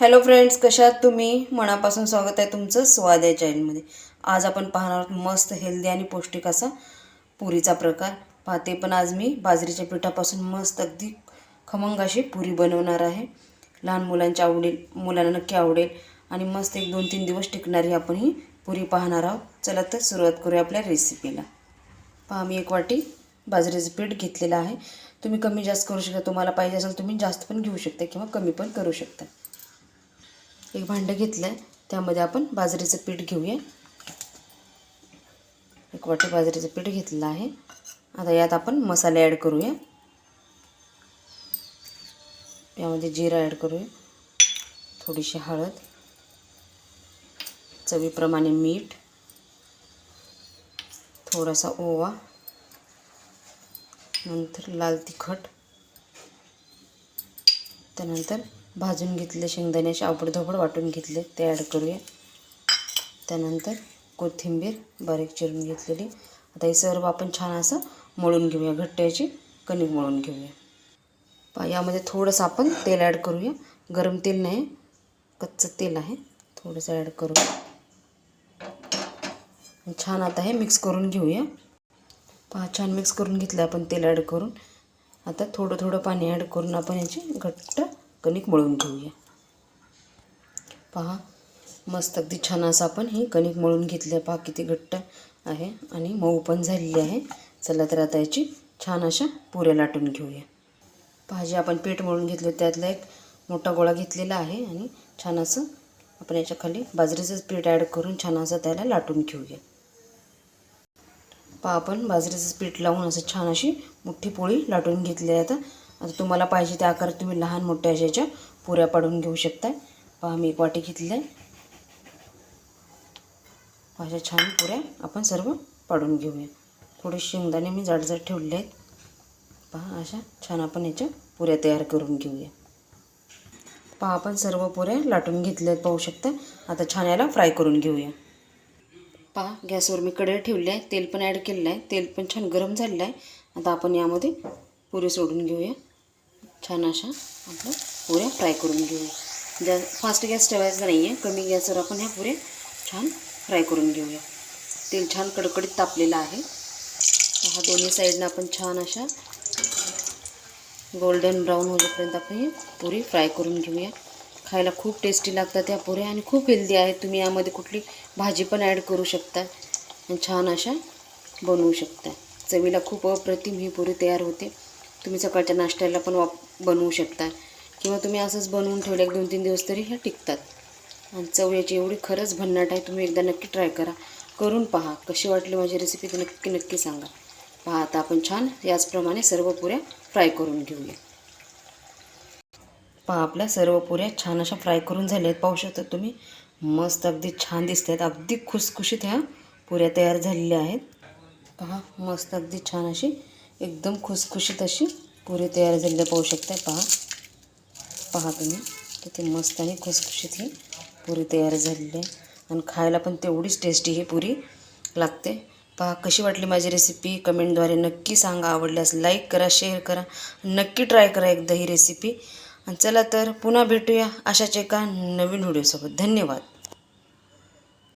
Hello friends कशात तुम्ही? मनापासून स्वागत आहे तुमचं स्वाद या चॅनलमध्ये आज आपण पाहणार आहोत मस्त हेल्दी आणि पौष्टिक असा पुरीचा प्रकार. पाहते पण आज मी बाजरीच्या पिठापासून मस्त अगदी खमंग अशी पुरी बनवणार आहे. लहान मुलांच्या आवडेल मुलांना नक्की आवडेल. आणि मस्त एक दोन तीन दिवस टिकणारी आपण ही पुरी पाहणार आहोत. चला तर सुरुवात करूया आपल्या रेसिपीला पहा मी एक वाटी बाजरीचं पीठ घेतलेलं आहे. तुम्ही कमी जास्त करू शकता. तुम्हाला पाहिजे असेल तुम्ही जास्त पण घेऊ शकता किंवा कमी पण करू शकता. एक भांडं घेतलं आहे त्यामध्ये आपण बाजरीचं पीठ घेऊया. एक वाटी बाजरीचं पीठ घेतलेलं आहे. आता यात आपण मसाले ॲड करूया. यामध्ये जिरा ॲड करूया. थोडीशी हळद. चवीप्रमाणे मीठ. थोडासा ओवा. नंतर लाल तिखट. त्यानंतर भाजून घेतले शेंगदाण्याचे आवडधोबड वाटून घेतले ते ॲड करूया. त्यानंतर कोथिंबीर बारीक चिरून घेतलेली. आता हे सर्व आपण छान असं मळून घेऊया. घट्ट याची कणिक मळून घेऊया. पा यामध्ये थोडंसं आपण तेल ॲड करूया. गरम तेल नाही कच्चं तेल आहे. थोडंसं ॲड करूया. छान आता हे मिक्स करून घेऊया. पहा छान मिक्स करून घेतलं आपण तेल ॲड करून. आता थोडं थोडं पाणी ॲड करून आपण याची घट्ट कणिक मळून घेऊया. पहा मस्त अगदी छान असं आपण हे कणिक मळून घेतलं. पहा किती घट्ट आहे आणि मऊ पण झालेली आहे. चला तर आता याची छान अशा पुऱ्या लाटून घेऊया. पहा जे आपण पीठ मळून घेतलं त्यातला एक मोठा गोळा घेतलेला आहे आणि छान असं आपण याच्या खाली बाजरीचंच पीठ ॲड करून छान असं त्याला लाटून घेऊया. पहा आपण बाजरीचंच पीठ लावून असं छान अशी मोठी पोळी लाटून घेतली आहे आता. आता तुम्हाला पाहिजे त्या आकारात तुम्ही लहान मोठ्या अशाच्या पुऱ्या पाडून घेऊ शकता पहा मी एक वाटी घेतली आहे अशा छान पुऱ्या आपण सर्व पाडून घेऊया. थोडे शेंगदाणे मी जाडजाड ठेवले आहेत. पहा अशा छान आपण याच्या पुऱ्या तयार करून घेऊया. पहा आपण सर्व पुऱ्या लाटून घेतल्या आहेत पाहू शकता आता छान याला फ्राय करून घेऊया. पहा गॅसवर मी कढई ठेवली आहे. तेल पण ॲड केलेलं आहे. तेल पण छान गरम झालेलं आहे. आता आपण यामध्ये पुरी सोडून घेऊया. छान अशा आपल्या पुऱ्या फ्राय करून घेऊया. ज्या फास्ट गॅस ठेवायचा नाही आहे कमी गॅसवर आपण ह्या पुऱ्या छान फ्राय करून घेऊया. तेल छान कडकडीत तापलेलं आहे. हा दोन्ही साईडनं आपण छान अशा गोल्डन ब्राऊन होईपर्यंत आपण ही पुरी फ्राय करून घेऊया. खायला खूप टेस्टी लागतात या पुऱ्या आणि खूप हेल्दी आहेत. तुम्ही यामध्ये कुठली भाजी पण ॲड करू शकता आणि छान अशा बनवू शकता. चवीला खूप अप्रतिम ही पुरी तयार होते. तुम्ही सकाळच्या नाश्त्याला पण वाप बनवू शकता. किंवा तुम्ही असंच बनवून ठेवलं एक दोन तीन दिवस तरी ह्या टिकतात. आणि चव याची एवढी खरंच भन्नाट आहे तुम्ही एकदा नक्की ट्राय करा. करून पहा कशी वाटली माझी रेसिपी ते नक्की नक्की सांगा. पहा आता आपण छान याचप्रमाणे सर्व पुऱ्या फ्राय करून घेऊया. पहा आपल्या सर्व पुऱ्या छान अशा फ्राय करून झाल्या आहेत पाहू शकता तुम्ही मस्त अगदी छान दिसत आहेत अगदी खुसखुशीत ह्या पुऱ्या तयार झालेल्या आहेत. पहा मस्त अगदी छान अशी एकदम खुसखुशीत अशी पुरी तयार झालेली पाहू शकताय. पहा. पहा तुम्ही. किती मस्त आणि खुसखुशीत ही पुरी तयार झालेली आहे. आणि खायला पण तेवढीच टेस्टी ही पुरी लागते. पहा कशी वाटली माझी रेसिपी कमेंटद्वारे नक्की सांगा. आवडल्यास लाईक करा शेअर करा. नक्की ट्राय करा एकदा ही रेसिपी आणि चला तर पुन्हा भेटूया अशाच एका नवीन व्हिडिओसोबत धन्यवाद.